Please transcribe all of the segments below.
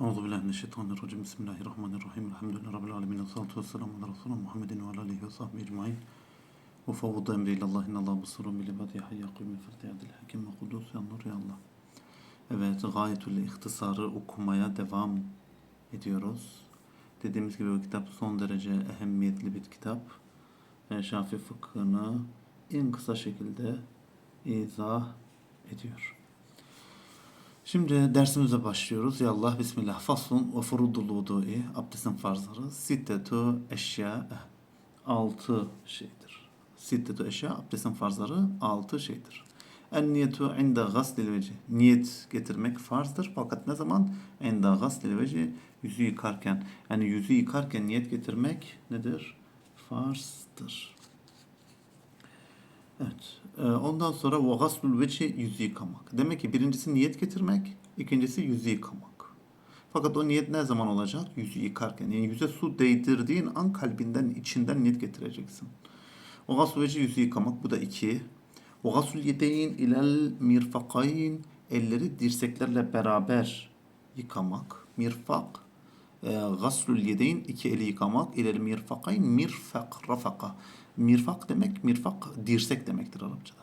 Euzu billahi mineşşeytanirracim. Bismillahirrahmanirrahim. Elhamdülillahi rabbil alamin. Essalatu vesselamu ala resulina Muhammedin ve ala alihi ve sahbihi ecmaîn. Ve fevvdu emri ilallah innallaha basirun bil ibadi hayya kıyım ferdiyadil hakim ve kudus ya nur ya Allah. Evet, gayetül ihtisarı okumaya devam ediyoruz. Dediğimiz gibi bu kitap son derece ehemmiyetli bir kitap. Şafii fıkhını en kısa şekilde izah ediyor. Şimdi dersimize başlıyoruz. Ya Allah Bismillah. Faslun ve furudul vudu'i. Abdestin farzları. Sittetu eşya. Altı şeydir. Sittetu eşya. Abdestin farzları altı şeydir. En niyetu inde gaslil veci. Niyet getirmek farzdır. Fakat ne zaman? Inde gaslil veci. Yüzü yıkarken. Yani yüzü yıkarken niyet getirmek nedir? Farzdır. Evet. Ee, Ondan sonra ve gaslul veci yüzü yıkamak. Demek ki birincisi niyet getirmek, ikincisi yüzü yıkamak. Fakat o niyet ne zaman olacak? Yüzü yıkarken. Yani yüze su değdirdiğin an kalbinden, içinden niyet getireceksin. O gaslul veci yüzü yıkamak. Bu da iki. O gaslul yedeyn ilel mirfakayn. Elleri dirseklerle beraber yıkamak. Mirfak. E, gaslul yedeyn iki eli yıkamak. İlel mirfakayn mirfak rafaka. Mirfak demek mirfak dirsek demektir Arapçada.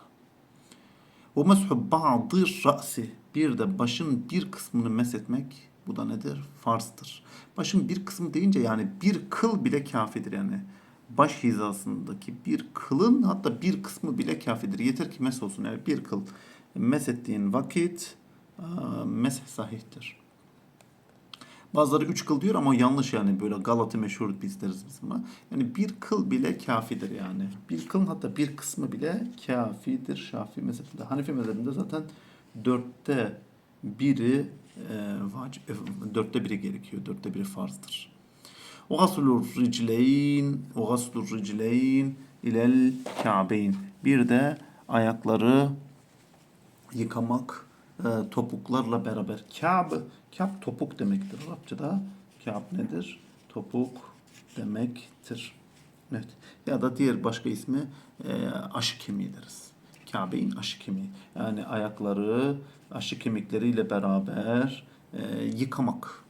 O meshu ba'dı ra'si. Bir de başın bir kısmını meshetmek bu da nedir? Farzdır. Başın bir kısmı deyince yani bir kıl bile kafidir yani. Baş hizasındaki bir kılın hatta bir kısmı bile kafidir. Yeter ki mes olsun. Yani bir kıl meshettiğin vakit aa, mesh sahihtir. Bazıları üç kıl diyor ama yanlış yani böyle Galata meşhur biz deriz biz ama. Yani bir kıl bile kafidir yani. Bir kılın hatta bir kısmı bile kafidir Şafii mezhebinde. Hanefi mezhebinde zaten dörtte biri e, vacip, e, dörtte biri gerekiyor. Dörtte biri farzdır. O gaslur ricleyn, o gaslur ricleyn ilel ka'beyn. Bir de ayakları yıkamak e, topuklarla beraber. Kâb, kâb topuk demektir Arapçada. Kâb nedir? Topuk demektir. Evet. Ya da diğer başka ismi e, aşı kemiği deriz. Kabe'in aşı kemiği. Yani ayakları aşı kemikleriyle beraber e, yıkamak.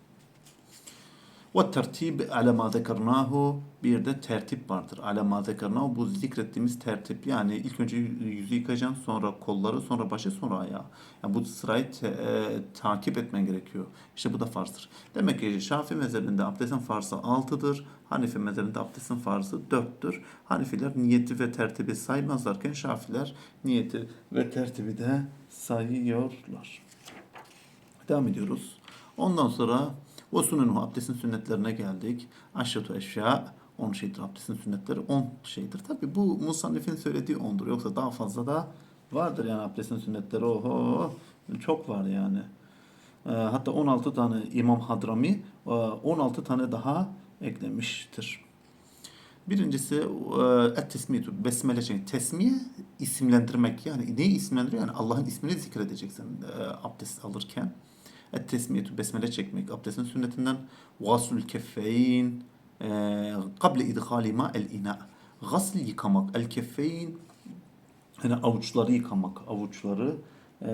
Ve tertib ala ma zekernahu bir de tertip vardır. Ala ma zekernahu bu zikrettiğimiz tertip. Yani ilk önce yüzü yıkayacaksın, sonra kolları, sonra başı, sonra ayağı. Yani bu sırayı te- e, takip etmen gerekiyor. İşte bu da farzdır. Demek ki Şafii mezhebinde abdestin farzı 6'dır. Hanefi mezhebinde abdestin farzı 4'tür. Hanefiler niyeti ve tertibi saymazlarken Şafiler niyeti ve tertibi de sayıyorlar. Devam ediyoruz. Ondan sonra o sununuhu abdestin sünnetlerine geldik. Aşratu eşya 10 şeydir abdestin sünnetleri 10 şeydir. Tabi bu Musannif'in söylediği 10'dur. Yoksa daha fazla da vardır yani abdestin sünnetleri. Oho çok var yani. Ee, hatta 16 tane İmam Hadrami e, 16 tane daha eklemiştir. Birincisi e, et tesmiyetu besmele çekmek. Tesmiye isimlendirmek. Yani neyi isimlendiriyor? Yani Allah'ın ismini zikredeceksin e, abdest alırken. Et tesmiyetu besmele çekmek. Abdestin sünnetinden. Gasul keffeyn kable idhalima el ina. Gasl yıkamak. El keffeyn yani avuçları yıkamak. Avuçları e,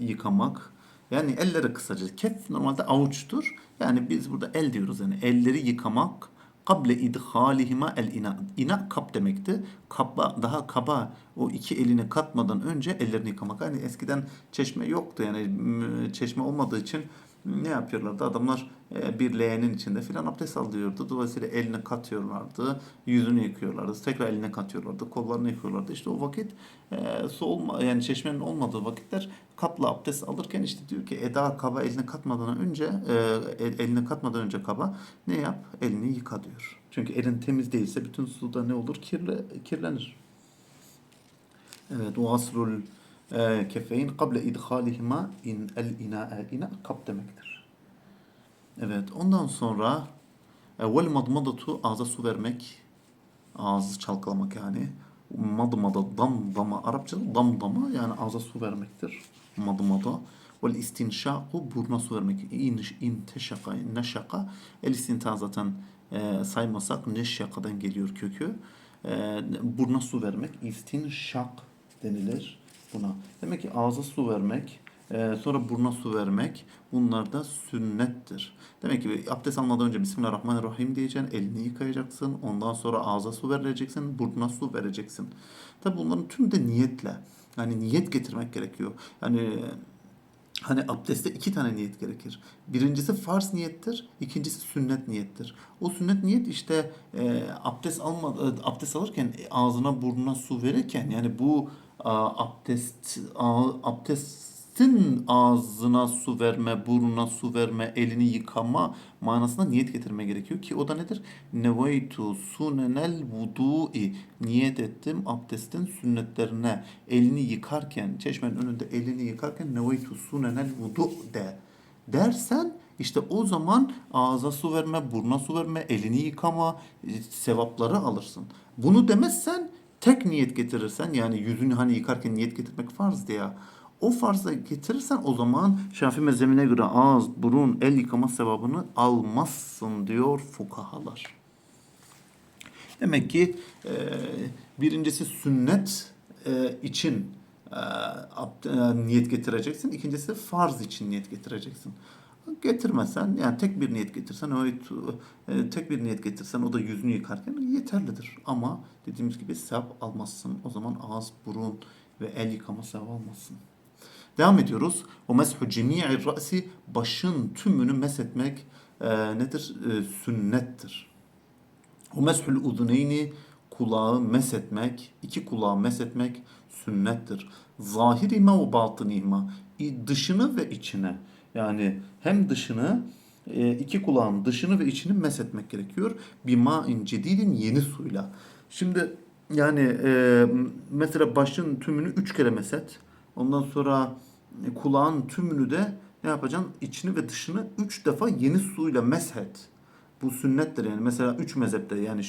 yıkamak. Yani elleri kısaca. Kef normalde avuçtur. Yani biz burada el diyoruz yani. Elleri yıkamak. Kable idhalihima el ina. İna kap demekti. Kaba, daha kaba o iki elini katmadan önce ellerini yıkamak. Hani eskiden çeşme yoktu yani çeşme olmadığı için ne yapıyorlardı? Adamlar e, bir leğenin içinde filan abdest alıyordu. Dolayısıyla elini katıyorlardı, yüzünü yıkıyorlardı, tekrar eline katıyorlardı, kollarını yıkıyorlardı. İşte o vakit e, su olma, yani çeşmenin olmadığı vakitler kapla abdest alırken işte diyor ki Eda kaba elini katmadan önce e, el- elini katmadan önce kaba ne yap? Elini yıka diyor. Çünkü elin temiz değilse bütün suda ne olur? Kirle, kirlenir. Evet, ve asrul e, kefeyn kable idhalihima in el ina'a ina kap demektir. Evet, ondan sonra e, vel madmadatu ağza su vermek, ağzı çalkalamak yani. Madmada dam dama Arapçada dam dama yani ağza su vermektir. Madmada. Vel istinşaku buruna su vermek. İn, inteşaka, neşaka. El istinta zaten e, saymasak neşyakadan geliyor kökü. E, buruna su vermek. İstinşak denilir buna. Demek ki ağza su vermek Ee, sonra buruna su vermek. Bunlar da sünnettir. Demek ki abdest almadan önce Bismillahirrahmanirrahim diyeceksin. Elini yıkayacaksın. Ondan sonra ağza su vereceksin. Burnuna su vereceksin. Tabi bunların tüm de niyetle. Yani niyet getirmek gerekiyor. Yani Hani abdestte iki tane niyet gerekir. Birincisi farz niyettir, ikincisi sünnet niyettir. O sünnet niyet işte e, abdest alma e, abdest alırken ağzına burnuna su verirken yani bu abdest abdestin ağzına su verme, burnuna su verme, elini yıkama manasına niyet getirme gerekiyor ki o da nedir? Neveytu sunenel vudu'i niyet ettim abdestin sünnetlerine elini yıkarken çeşmenin önünde elini yıkarken neveytu sunenel vudu de dersen işte o zaman ağza su verme, buruna su verme, elini yıkama e, sevapları alırsın. Bunu demezsen tek niyet getirirsen yani yüzünü hani yıkarken niyet getirmek farz diye. O farzı getirirsen o zaman Şafii mezhebine göre ağız, burun, el yıkama sevabını almazsın diyor fukahalar. Demek ki e, birincisi sünnet e, için e, e, niyet getireceksin. İkincisi farz için niyet getireceksin. Getirmesen yani tek bir niyet getirsen evet, e, tek bir niyet getirsen o da yüzünü yıkarken yeterlidir. Ama dediğimiz gibi sevap almazsın. O zaman ağız, burun ve el yıkama sevabı almazsın. Devam ediyoruz. O meshu cemi'i ra'si başın tümünü meshetmek e, nedir? E, sünnettir. O meshul uduneyni kulağı mesetmek, iki kulağı mesetmek sünnettir. Zahirima ve batınihima İ- dışını ve içine yani hem dışını e, iki kulağın dışını ve içini mesetmek gerekiyor. Bima cedidin yeni suyla. Şimdi yani e, mesela başın tümünü üç kere meset. Ondan sonra e, kulağın tümünü de ne yapacaksın? İçini ve dışını üç defa yeni suyla meshet. Bu sünnettir yani. Mesela üç mezhepte yani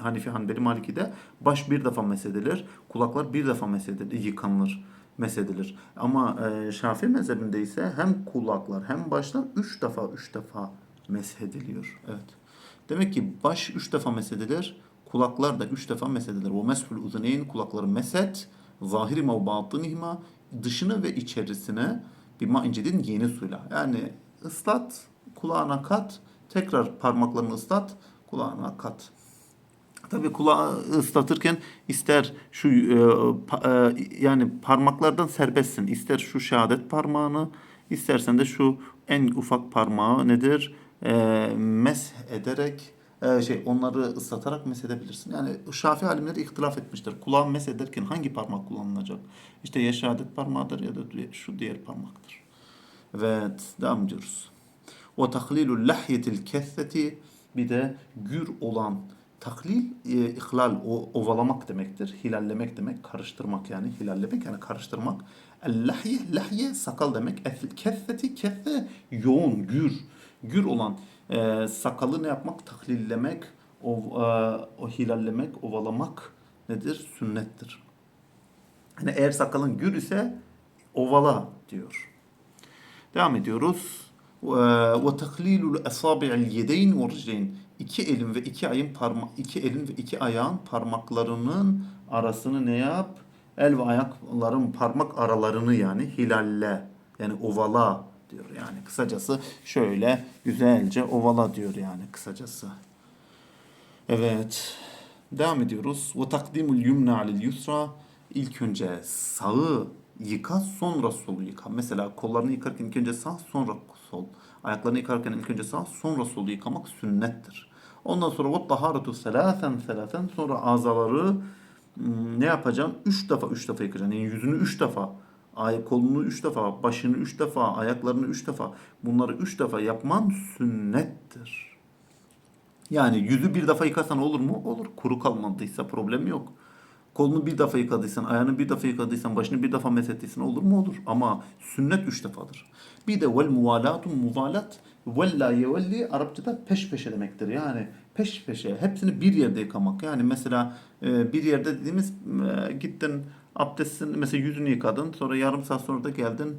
Hanifi, Hanbeli, Maliki'de baş bir defa mesedilir. Kulaklar bir defa mesedilir, yıkanılır, mesedilir. Ama e, Şafii mezhebinde ise hem kulaklar hem başlar üç defa üç defa meshediliyor. Evet. Demek ki baş üç defa mesedilir, kulaklar da üç defa mesedilir. O meshul uzuneyn kulakları meset, zahiri ma batınihima dışını ve içerisine bir ma incedin yeni suyla. Yani ıslat, kulağına kat, tekrar parmaklarını ıslat, kulağına kat. Tabii kulağı ıslatırken ister şu e, pa- e, yani parmaklardan serbestsin. İster şu şehadet parmağını, istersen de şu en ufak parmağı nedir? E, mesh ederek e, şey onları ıslatarak mesh edebilirsin. Yani Şafii alimleri ihtilaf etmiştir. Kulağı mesh ederken hangi parmak kullanılacak? İşte ya şehadet parmağıdır ya da şu diğer parmaktır. Evet, devam ediyoruz. Ve tahlilul lahyetil kesseti bir de gür olan tahlil e, ihlal o, ovalamak demektir. Hilallemek demek, karıştırmak yani hilallemek yani karıştırmak. El lahye sakal demek. El kesseti kesse yoğun, gür. Gür olan e, sakalı ne yapmak? Tahlillemek, o, e, o hilallemek, ovalamak nedir? Sünnettir. Yani eğer sakalın gür ise ovala diyor. Devam ediyoruz. Ve asabi'il yedeyn ve ricleyn. İki elin ve iki ayın parma iki elin ve iki ayağın parmaklarının arasını ne yap? El ve ayakların parmak aralarını yani hilalle yani ovala diyor yani kısacası şöyle güzelce ovala diyor yani kısacası. Evet. Devam ediyoruz. Ve takdimul yumna alel yusra. İlk önce sağı yıka sonra solu yıka. Mesela kollarını yıkarken ilk önce sağ sonra sol. Ayaklarını yıkarken ilk önce sağ sonra solu yıkamak sünnettir. Ondan sonra ve taharatu selasen selasen sonra azaları hmm, ne yapacaksın? Üç defa üç defa yıkacaksın. Yani yüzünü üç defa, ay kolunu üç defa, başını üç defa, ayaklarını üç defa. Bunları üç defa yapman sünnettir. Yani yüzü bir defa yıkasan olur mu? Olur. Kuru kalmadıysa problem yok. Kolunu bir defa yıkadıysan, ayağını bir defa yıkadıysan, başını bir defa mesettiysen olur mu? Olur. Ama sünnet üç defadır. Bir de vel muvalatun muvalat vel la yevelli Arapçada peş peşe demektir. Yani peş peşe hepsini bir yerde yıkamak. Yani mesela e, bir yerde dediğimiz e, gittin abdestin mesela yüzünü yıkadın sonra yarım saat sonra da geldin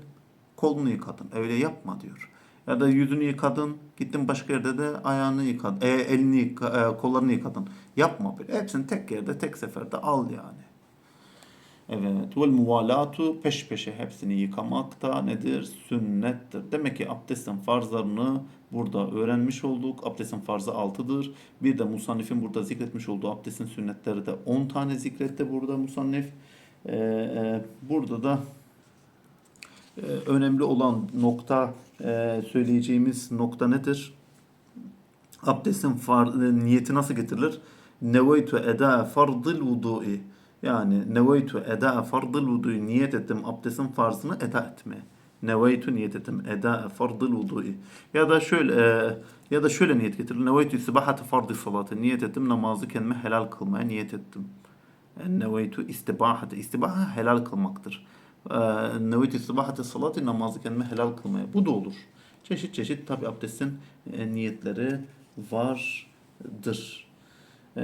kolunu yıkadın. Öyle yapma diyor. Ya da yüzünü yıkadın, gittin başka yerde de ayağını yıkadın, e, elini yıka, e, kollarını yıkadın. Yapma böyle. Hepsini tek yerde, tek seferde al yani. Evet. Vel muvalatu peş peşe hepsini yıkamak da nedir? Sünnettir. Demek ki abdestin farzlarını burada öğrenmiş olduk. Abdestin farzı 6'dır. Bir de musannifin burada zikretmiş olduğu abdestin sünnetleri de 10 tane zikretti burada musannif. Ee, e, burada da e, önemli olan nokta e, söyleyeceğimiz nokta nedir? Abdestin far, niyeti nasıl getirilir? Neveytu eda fardıl vudu'i. Yani neveytu eda fardıl vudu'i. Niyet ettim abdestin farzını eda etme. Neveytu niyet ettim eda fardıl vudu'i. Ya da şöyle e, ya da şöyle niyet getirilir. Neveytu istibahate fardı salatı. Niyet ettim namazı kendime helal kılmaya niyet ettim. E, Neveytu istibahate. İstibaha helal kılmaktır. E, Neveytu salatı namazı kendime helal kılmaya. Bu da olur. Çeşit çeşit tabi abdestin e, niyetleri vardır. E,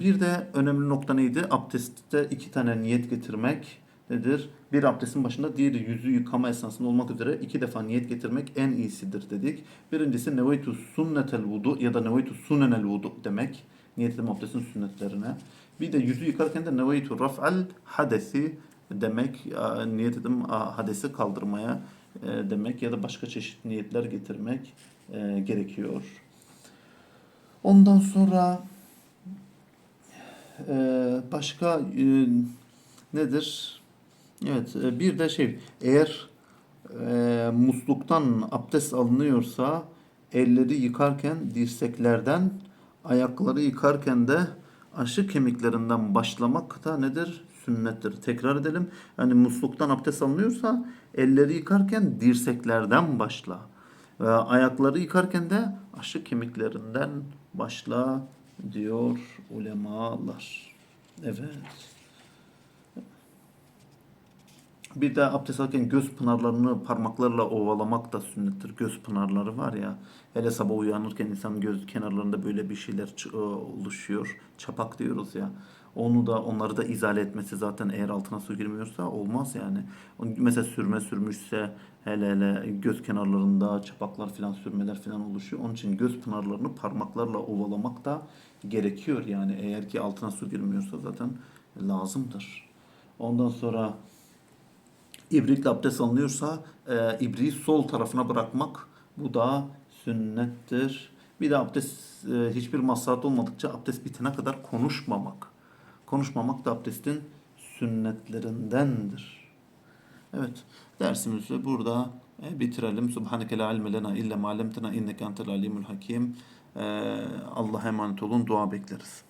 bir de önemli nokta neydi? Abdestte iki tane niyet getirmek nedir? Bir abdestin başında diğeri yüzü yıkama esnasında olmak üzere iki defa niyet getirmek en iyisidir dedik. Birincisi neveytu sünnetel vudu ya da neveytu sunenel vudu demek. Niyet ettim abdestin sünnetlerine. Bir de yüzü yıkarken de neveytu raf'al hadesi demek. Niyet ettim a, hadesi kaldırmaya e, demek ya da başka çeşit niyetler getirmek e, gerekiyor. Ondan sonra e, başka e, nedir? Evet, e, bir de şey, eğer e, musluktan abdest alınıyorsa elleri yıkarken dirseklerden, ayakları yıkarken de aşı kemiklerinden başlamak da nedir? Sünnettir. Tekrar edelim. Yani musluktan abdest alınıyorsa elleri yıkarken dirseklerden başla. Ve ayakları yıkarken de aşı kemiklerinden başla diyor ulemalar. Evet. Bir de abdest alırken göz pınarlarını parmaklarla ovalamak da sünnettir. Göz pınarları var ya. Hele sabah uyanırken insanın göz kenarlarında böyle bir şeyler e, oluşuyor. Çapak diyoruz ya. Onu da onları da izale etmesi zaten eğer altına su girmiyorsa olmaz yani. Mesela sürme sürmüşse hele hele göz kenarlarında çapaklar filan sürmeler filan oluşuyor. Onun için göz pınarlarını parmaklarla ovalamak da gerekiyor yani. Eğer ki altına su girmiyorsa zaten lazımdır. Ondan sonra İbrikle abdest alınıyorsa e, ibriği sol tarafına bırakmak bu da sünnettir. Bir de abdest e, hiçbir maslahat olmadıkça abdest bitene kadar konuşmamak. Konuşmamak da abdestin sünnetlerindendir. Evet dersimizi burada e, bitirelim. Subhaneke la ilme lena illa ma allamtena inneke entel alimul hakim. E, Allah'a emanet olun. Dua bekleriz.